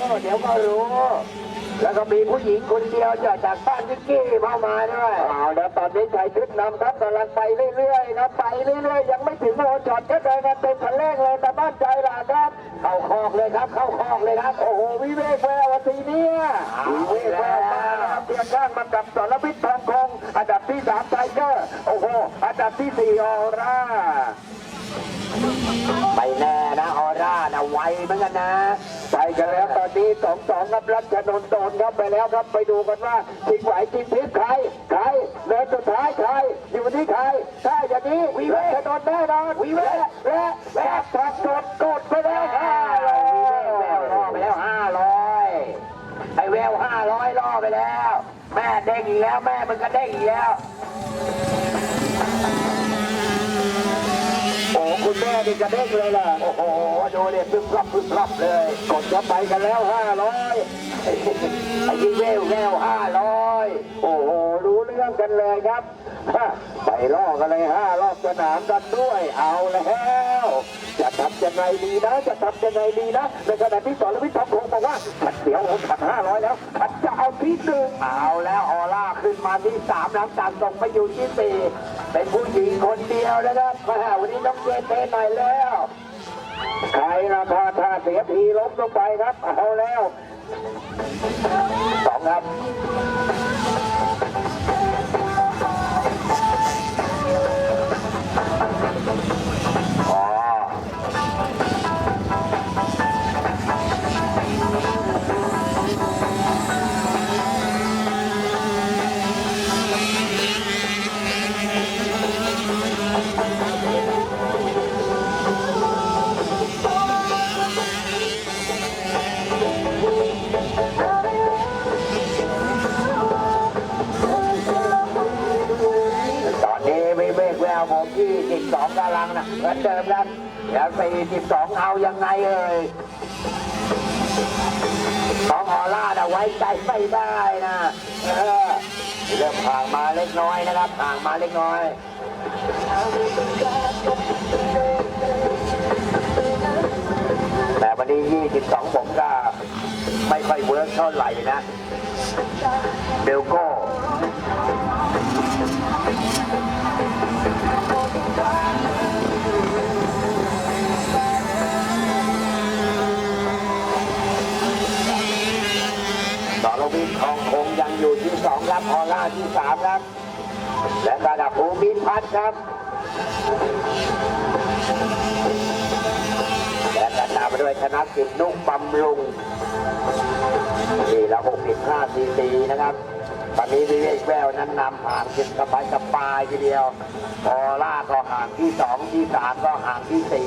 รู้ แล้วก็มีผู้หญิงคนเดียวจากจากบ้านวิกกี้เข้ามาด้วยเอาแล้วตอนนี้ชายชุดนำครับกำลังไปเรื่อยๆนะไปเรื่อยๆยังไม่ถึงโอจอดก็เดินกันเต็มคันแรกเลยแต่บ้านใจหลานครับ เข้าคอกเลยครับ เข้าคอกเลยครับ โอ้โหวิเวกแวววันทีเนี้ยวิเวกแววมานะครับเพียงข้างมากับสรพิษทองคงอันดับที่สามไทเกอร์โอ้โหอันดับที่สี่ออร่าไม่แน่นะออร่านะ ไวเหมือนกันนะ ไปกันแล้วตอนนี้สองสองครับรัชนนท์โดนครับไปแล้วครับไปดูกันว่าจริงไหวจริงพลิษใครใครเดินสุดท้ายใครอยู่ที่ใครถ้าอย่างนี้วิเวชนนท์แน่นอนวิเวกและและทักกดกดไปแล้วห้าร้อยแววล่อไปแล้วห้าร้อยไอแววห้าร้อยล่อไปแล้ว แม่เด้งอีกแล้วแม่มันก็เด้งอีกแล้ว คุณแม่นี่กระเด้งเลยล่ะ โอ้โห ดูเนี่ยพึบพับพึบพับเลย กดเข้าไปกันแล้วห้าร้อยไอ้ยิ่งเววแววห้าร้อยโอ้โห รู้เรื่องกันเลยครับ ไปล่อกันเลยห้ารอบสนามกันด้วย เอาแล้วจะทำยังไงดีนะ จะทำยังไงดีนะ ในขณะที่สรวิทย์ทองคงบอกว่าขัดเสียวผมขัดห้าร้อยแล้วขัดจะเอาที่หนึ่งเอาแล้วออร่าขึ้นมาที่สามน้ำตาลส่งไปอยู่ที่สี่ เป็นผู้หญิงคนเดียวนะครับมาวันนี้ต้องเจนเทหน่อยแล้ว ใครราคาทาเสียทีล้มลงไปครับ เอาแล้วสองครับ วิเวผมที่12กำลังนะเหมือนเดิมครับแล้ว42เอายังไงเอ่ยของออร่านะไว้ใจไม่ได้นะเออเริ่มห่างมาเล็กน้อยนะครับห่างมาเล็กน้อยแต่วันนี้22ผมก็ไม่ค่อยเวิร์กเท่าไหร่นะเบ สองครับออร่าที่สามครับ และระดับภูมิพัฒน์ครับ และกระตามมาด้วยธนะกิจนุ่งบำรุงนี่ละ65ซีซีนะครับตอนนี้วิเวกแววนั้นนำห่างจิตสบายสบายทีเดียวออร่าก็ห่างที่สองที่สามก็ห่างที่สี่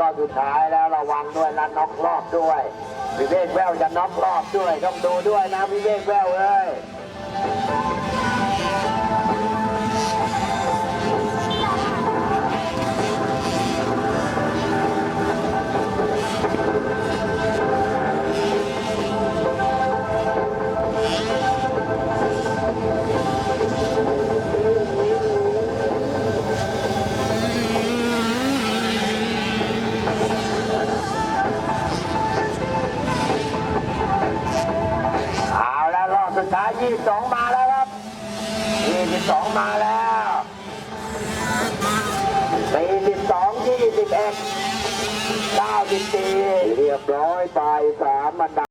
รอบสุดท้ายแล้วระวังด้วยนะน็อกรอบด้วยวิเวกแววจะน็อกรอบด้วยต้องดูด้วยนะวิเวกแววเอ้ย เอ็ดเก้าสิบสี่เรียบร้อยไปสามอันดับ